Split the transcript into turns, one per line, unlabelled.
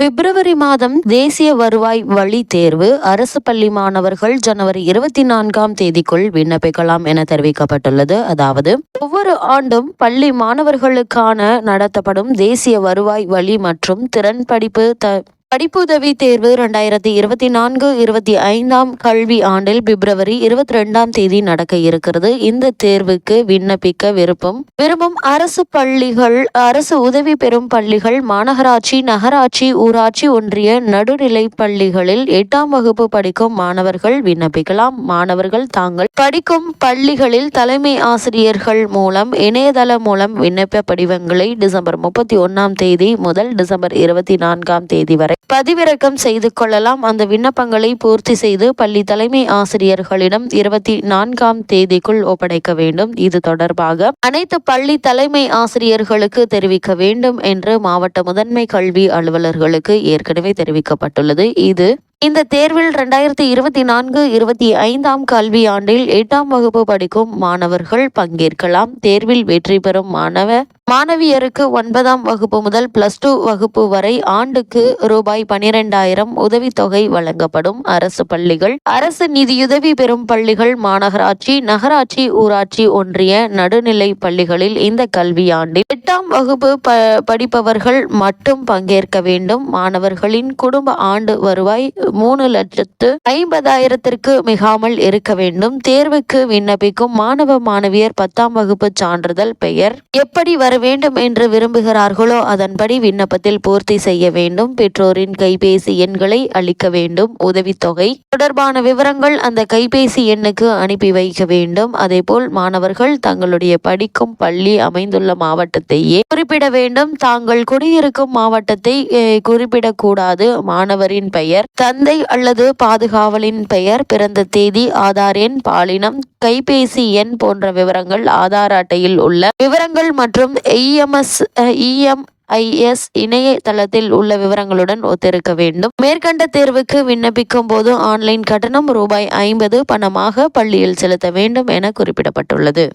பிப்ரவரி மாதம் தேசிய வருவாய் வழி தேர்வு அரசு பள்ளி மாணவர்கள் ஜனவரி இருபத்தி நான்காம் தேதிக்குள் விண்ணப்பிக்கலாம் என தெரிவிக்கப்பட்டுள்ளது. அதாவது ஒவ்வொரு ஆண்டும் பள்ளி மாணவர்களுக்கான நடத்தப்படும் தேசிய வருவாய் வழி மற்றும் திறன் படிப்பு த படிப்புதவி தேர்வு இரண்டாயிரத்தி இருபத்தி நான்கு இருபத்தி ஐந்தாம் கல்வி ஆண்டில் பிப்ரவரி இருபத்தி ரெண்டாம் தேதி நடக்க இருக்கிறது. இந்த தேர்வுக்கு விண்ணப்பிக்க விருப்பம். விரும்பும் அரசு பள்ளிகள் அரசு உதவி பெறும் பள்ளிகள் மாநகராட்சி நகராட்சி ஊராட்சி ஒன்றிய நடுநிலை பள்ளிகளில் எட்டாம் வகுப்பு படிக்கும் மாணவர்கள் விண்ணப்பிக்கலாம். மாணவர்கள் தாங்கள் படிக்கும் பள்ளிகளில் தலைமை ஆசிரியர்கள் மூலம் இணையதளம் மூலம் விண்ணப்ப படிவங்களை டிசம்பர் முப்பத்தி ஒன்னாம் தேதி முதல் டிசம்பர் இருபத்தி நான்காம் தேதி வரை பதிவிறக்கம் செய்து கொள்ளலாம். அந்த விண்ணப்பங்களை பூர்த்தி செய்து பள்ளி தலைமை ஆசிரியர்களிடம் இருபத்தி நான்காம் தேதிக்குள் ஒப்படைக்க வேண்டும். இது தொடர்பாக அனைத்து பள்ளி தலைமை ஆசிரியர்களுக்கு தெரிவிக்க வேண்டும் என்று மாவட்ட முதன்மை கல்வி அலுவலர்களுக்கு ஏற்கனவே தெரிவிக்கப்பட்டுள்ளது. இது இந்த தேர்வில் இரண்டாயிரத்தி இருபத்தி நான்கு இருபத்தி ஐந்தாம் கல்வியாண்டில் எட்டாம் வகுப்பு படிக்கும் மாணவர்கள் பங்கேற்கலாம். தேர்வில் வெற்றி பெறும் மாணவ மாணவியருக்கு ஒன்பதாம் வகுப்பு முதல் பிளஸ் டூ வகுப்பு வரை ஆண்டுக்கு ரூபாய் பனிரெண்டாயிரம் உதவித்தொகை வழங்கப்படும் அரசு பள்ளிகள். அரசு நிதியுதவி பெறும் பள்ளிகள் மாநகராட்சி நகராட்சி ஊராட்சி ஒன்றிய நடுநிலை பள்ளிகளில் இந்த கல்வியாண்டில் எட்டாம் வகுப்பு ப படிப்பவர்கள் மட்டும் பங்கேற்க வேண்டும். மாணவர்களின் குடும்ப ஆண்டு வருவாய் மூணு லட்சத்து ஐம்பதாயிரத்திற்கு மிகாமல் இருக்க வேண்டும். தேர்வுக்கு விண்ணப்பிக்கும் மாணவ மாணவியர் பத்தாம் வகுப்பு சான்றிதழ் பெயர் எப்படி வர வேண்டும் என்று விரும்புகிறார்களோ அதன்படி விண்ணப்பத்தில் பூர்த்தி செய்ய வேண்டும். பெற்றோரின் கைபேசி எண்களை அளிக்க வேண்டும். உதவித்தொகை. தொடர்பான விவரங்கள் அந்த கைபேசி எண்ணுக்கு அனுப்பி வைக்க வேண்டும். அதேபோல் மாணவர்கள் தங்களுடைய படிக்கும் பள்ளி அமைந்துள்ள மாவட்டத்தையே குறிப்பிட வேண்டும். தாங்கள் குடியிருக்கும் மாவட்டத்தை குறிப்பிடக்கூடாது. மாணவரின் பெயர் தந்தை அல்லது பாதுகாவலின் பெயர் பிறந்த தேதி ஆதார் எண் பாலினம் கைபேசி எண் போன்ற விவரங்கள் ஆதார் அட்டையில் உள்ள விவரங்கள் மற்றும் இஎம்எஸ் இஎம் ஐஎஸ் இணையதளத்தில் உள்ள விவரங்களுடன் ஒத்திருக்க வேண்டும். மேற்கண்ட தேர்வுக்கு விண்ணப்பிக்கும் போது ஆன்லைன் கட்டணம் ரூபாய் ஐம்பது பணமாக பள்ளியில் செலுத்த வேண்டும் என குறிப்பிடப்பட்டுள்ளது.